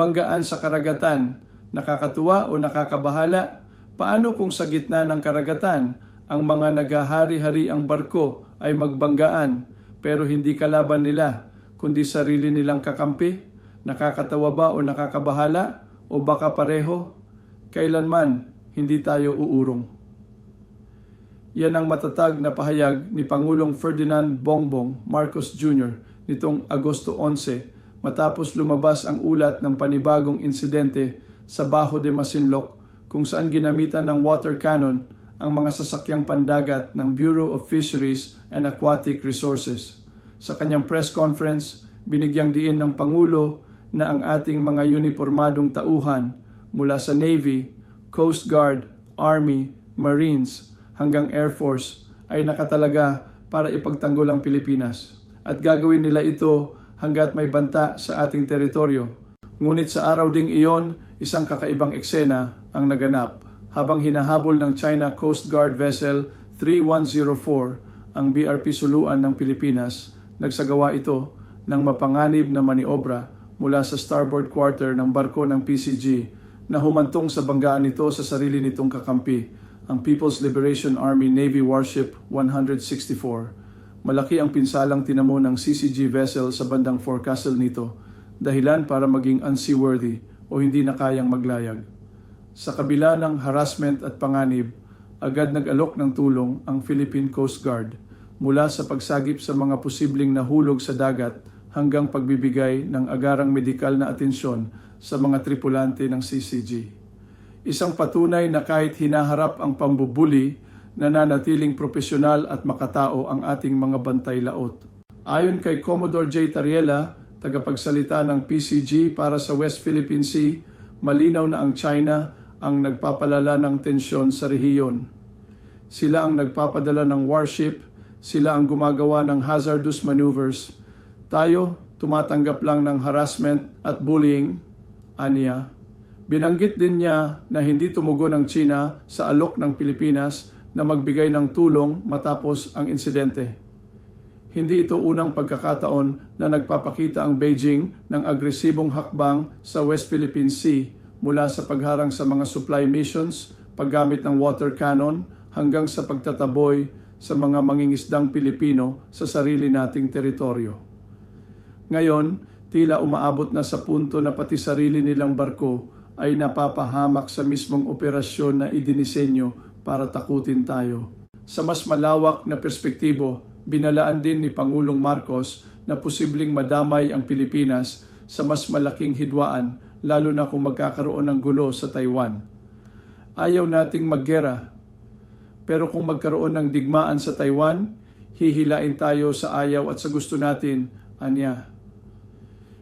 banggaan sa karagatan, nakakatuwa o nakakabahala? Paano kung sa gitna ng karagatan, ang mga naghahari-hari ang barko ay magbanggaan pero hindi kalaban nila, kundi sarili nilang kakampi? Nakakatawa ba o nakakabahala? O baka pareho? Kailanman, hindi tayo uurong. Yan ang matatag na pahayag ni Pangulong Ferdinand Bongbong Marcos Jr. nitong Agosto 11 matapos lumabas ang ulat ng panibagong insidente sa Baho de Masinloc kung saan ginamitan ng water cannon ang mga sasakyang pandagat ng Bureau of Fisheries and Aquatic Resources. Sa kanyang press conference, binigyang diin ng Pangulo na ang ating mga uniformadong tauhan mula sa Navy, Coast Guard, Army, Marines hanggang Air Force ay nakatalaga para ipagtanggol ang Pilipinas. At gagawin nila ito hanggat may banta sa ating teritoryo. Ngunit sa araw ding iyon, isang kakaibang eksena ang naganap habang hinahabol ng China Coast Guard Vessel 3104 ang BRP Suluan ng Pilipinas. Nagsagawa ito ng mapanganib na maniobra mula sa starboard quarter ng barko ng PCG na humantong sa banggaan nito sa sarili nitong kakampi, ang People's Liberation Army Navy Warship 164. Malaki ang pinsalang tinamo ng CCG vessel sa bandang forecastle nito, dahilan para maging unseaworthy o hindi na kayang maglayag. Sa kabila ng harassment at panganib, agad nag-alok ng tulong ang Philippine Coast Guard mula sa pagsagip sa mga posibleng nahulog sa dagat hanggang pagbibigay ng agarang medikal na atensyon sa mga tripulante ng CCG. Isang patunay na kahit hinaharap ang pambubuli, nananatiling profesional at makatao ang ating mga bantay laot. Ayon kay Commodore J. Tariela, tagapagsalita ng PCG para sa West Philippine Sea, malinaw na ang China ang nagpapalala ng tensyon sa rehiyon. Sila ang nagpapadala ng warship, sila ang gumagawa ng hazardous maneuvers. Tayo, tumatanggap lang ng harassment at bullying, aniya. Binanggit din niya na hindi tumugon ang China sa alok ng Pilipinas na magbigay ng tulong matapos ang insidente. Hindi ito unang pagkakataon na nagpapakita ang Beijing ng agresibong hakbang sa West Philippine Sea mula sa pagharang sa mga supply missions, paggamit ng water cannon, hanggang sa pagtataboy sa mga mangingisdang Pilipino sa sarili nating teritoryo. Ngayon, tila umaabot na sa punto na pati sarili nilang barko ay napapahamak sa mismong operasyon na idinisenyo para takutin tayo. Sa mas malawak na perspektibo, binalaan din ni Pangulong Marcos na posibleng madamay ang Pilipinas sa mas malaking hidwaan lalo na kung magkakaroon ng gulo sa Taiwan. Ayaw nating maggera, pero kung magkaroon ng digmaan sa Taiwan, hihilain tayo sa ayaw at sa gusto natin, anya.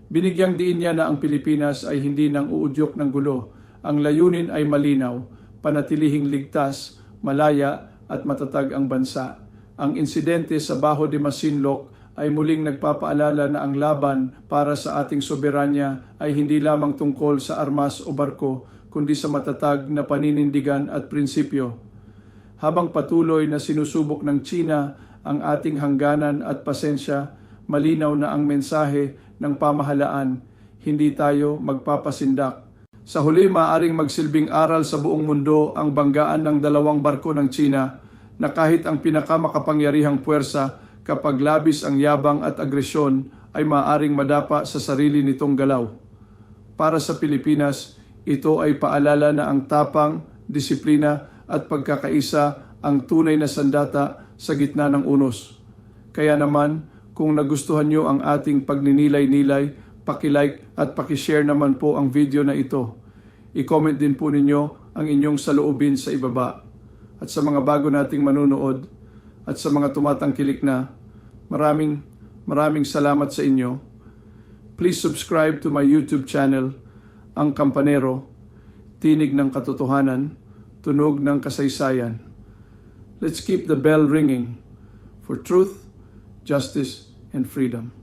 Binigyang diin niya na ang Pilipinas ay hindi nang uudyok ng gulo. Ang layunin ay malinaw, panatilihing ligtas, malaya at matatag ang bansa. Ang insidente sa Baho de Masinloc ay muling nagpapaalala na ang laban para sa ating soberanya ay hindi lamang tungkol sa armas o barko, kundi sa matatag na paninindigan at prinsipyo. Habang patuloy na sinusubok ng China ang ating hangganan at pasensya, malinaw na ang mensahe ng pamahalaan, hindi tayo magpapasindak. Sa huli, maaring magsilbing aral sa buong mundo ang banggaan ng dalawang barko ng China na kahit ang pinakamakapangyarihang puwersa kapag labis ang yabang at agresyon ay maaring madapa sa sarili nitong galaw. Para sa Pilipinas, ito ay paalala na ang tapang, disiplina at pagkakaisa ang tunay na sandata sa gitna ng unos. Kaya naman, kung nagustuhan nyo ang ating pagninilay-nilay, pakilike at pakishare naman po ang video na ito. I-comment din po ninyo ang inyong saloobin sa ibaba. At sa mga bago nating manunood at sa mga tumatangkilik na, Maraming maraming salamat sa inyo. Please subscribe to my YouTube channel, Ang Kampanero, Tinig ng Katotohanan, Tunog ng Kasaysayan. Let's keep the bell ringing for truth, justice, and freedom.